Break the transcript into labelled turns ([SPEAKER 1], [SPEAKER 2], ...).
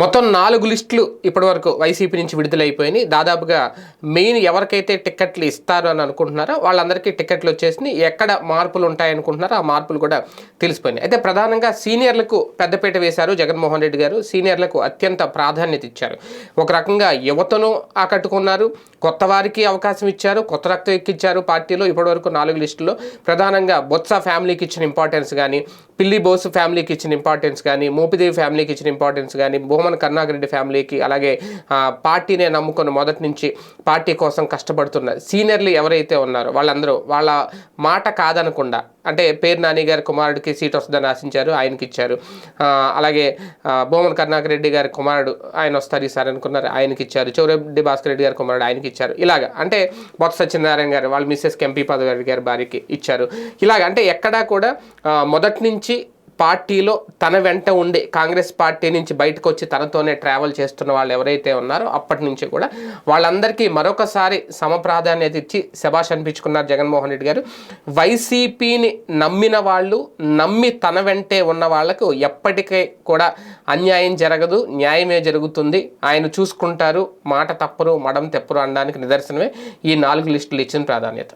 [SPEAKER 1] మొత్తం నాలుగు లిస్టులు ఇప్పటివరకు వైసీపీ నుంచి విడుదలైపోయినాయి. దాదాపుగా మెయిన్ ఎవరికైతే టికెట్లు ఇస్తారు అని అనుకుంటున్నారో వాళ్ళందరికీ టికెట్లు వచ్చేసి ఎక్కడ మార్పులు ఉంటాయనుకుంటున్నారో ఆ మార్పులు కూడా తెలిసిపోయినాయి. అయితే ప్రధానంగా సీనియర్లకు పెద్దపీట వేశారు జగన్మోహన్ రెడ్డి గారు. సీనియర్లకు అత్యంత ప్రాధాన్యత ఇచ్చారు. ఒక రకంగా యువతను ఆకట్టుకున్నారు. కొత్త వారికి అవకాశం ఇచ్చారు. కొత్త రక్తం ఎక్కించారు పార్టీలో ఇప్పటివరకు నాలుగు లిస్టులో ప్రధానంగా బొత్స ఫ్యామిలీకి ఇచ్చిన ఇంపార్టెన్స్ కానీ పిల్లి బోసు ఫ్యామిలీకి ఇచ్చిన ఇంపార్టెన్స్ కానీ మోపిదేవి ఫ్యామిలీకి ఇచ్చిన ఇంపార్టెన్స్ కానీ భూమన్ కరుణాకరెడ్డి ఫ్యామిలీకి అలాగే పార్టీనే నమ్ముకొని మొదటి నుంచి పార్టీ కోసం కష్టపడుతున్న సీనియర్లు ఎవరైతే ఉన్నారో వాళ్ళందరూ వాళ్ళ మాట కాదనకుండా అంటే పేరు నాని గారి కుమారుడికి సీట్ వస్తుందని ఆశించారు ఆయనకి ఇచ్చారు. అలాగే భోమన్ భూమన్ కరుణాకర్ రెడ్డి గారి కుమారుడు ఆయన వస్తారు ఈసారి అనుకున్నారు ఆయనకి ఇచ్చారు. చౌరెడ్డి భాస్కర్ రెడ్డి గారి కుమారుడు ఆయనకి ఇచ్చారు. ఇలాగ అంటే బొత్స సత్యనారాయణ గారు వాళ్ళ మిస్సెస్ ఎంపీ పదవి గారి భార్యకి ఇచ్చారు. ఇలాగ అంటే ఎక్కడా కూడా మొదటి నుంచి పార్టీలో తన వెంట ఉండే కాంగ్రెస్ పార్టీ నుంచి బయటకు వచ్చి తనతోనే ట్రావెల్ చేస్తున్న వాళ్ళు ఎవరైతే ఉన్నారో అప్పటి నుంచి కూడా వాళ్ళందరికీ మరొకసారి సమప్రాధాన్యత ఇచ్చి శభాష్ అనిపించుకున్నారు జగన్మోహన్ రెడ్డి గారు. వైసీపీని నమ్మిన వాళ్ళు నమ్మి తన వెంటే ఉన్న వాళ్ళకు ఎప్పటికీ కూడా అన్యాయం జరగదు న్యాయమే జరుగుతుంది. ఆయన చూసుకుంటారు మాట తప్పరు మడం తెప్పరు అనడానికి నిదర్శనమే ఈ నాలుగు లిస్టులు ఇచ్చిన ప్రాధాన్యత.